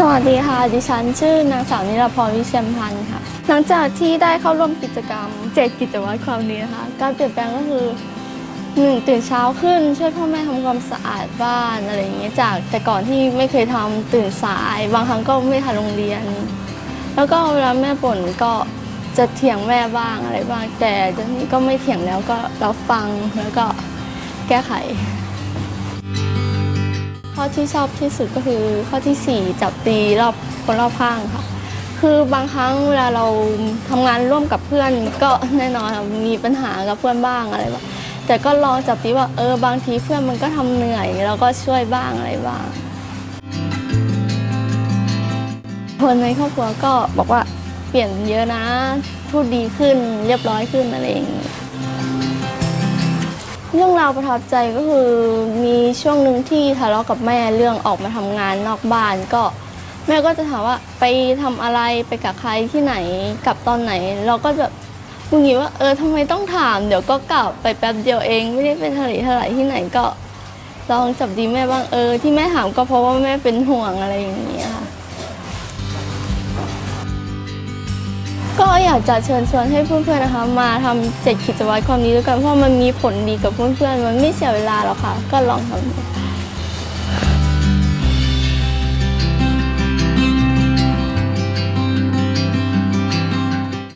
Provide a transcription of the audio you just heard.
สวัสดีค่ะ ดิฉันชื่อนางสาวนิรพรวิเชียมพันธ์ค่ะ หลังจากที่ได้เข้าร่วมกิจกรรมเจ็ดกิจวัตรความดีนะคะ การเปลี่ยนแปลงก็คือหนึ่งตื่นเช้าขึ้น ช่วยพ่อแม่ทำความสะอาดบ้านอะไรอย่างเงี้ยจากแต่ก่อนที่ไม่เคยทำตื่นสาย บางครั้งก็ไม่ทันโรงเรียน แล้วก็เวลาแม่บ่นก็จะเถียงแม่บ้างอะไรบ้างแต่เดี๋ยวนี้ก็ไม่เถียงแล้วก็รับฟังแล้วก็แก้ไข ข้อที่ชอบที่สุดก็คือ ข้อทีสี่ 4 จับตีรอบคนรอบข้างค่ะ คือบางครั้งเวลาเราทำงานร่วมกับเพื่อนก็แน่นอนมีปัญหากับเพื่อนบ้างอะไรบ้างแต่ก็ลองจับตีว่าเออบางทีเพื่อนมันก็ทำเหนื่อยเราก็ช่วยบ้างอะไรบ้าง คนในครอบครัวก็บอกว่าเปลี่ยนเยอะนะพูดดีขึ้นเรียบร้อยขึ้นอะไรอย่างนี้ เรื่องราวประทับใจก็คือมีช่วงหนึ่งที่ทะเลาะกับแม่เรื่องออกมาทำงานนอกบ้านก็ แม่ก็จะถามว่าไปทำอะไรไปกับใครที่ไหนกลับตอนไหน เราก็แบบงุนงิดว่าเออทำไมต้องถาม เดี๋ยวก็กลับไปแป๊บเดียวเอง ไม่ได้ไปทะเลทลายที่ไหนก็ลองจับดีแม่บ้างเออ ที่แม่ถามก็เพราะว่าแม่เป็นห่วงอะไรอย่างนี้ยค่ะ ก็อยากจะเชิญชวนให้เพื่อนๆนะคะ มาทำเจ็ดกิจวัตรความดีด้วยกันเพราะมันมีผลดีกับเพื่อนๆมันไม่เสียเวลาหรอกค่ะ ก็ลองทำดู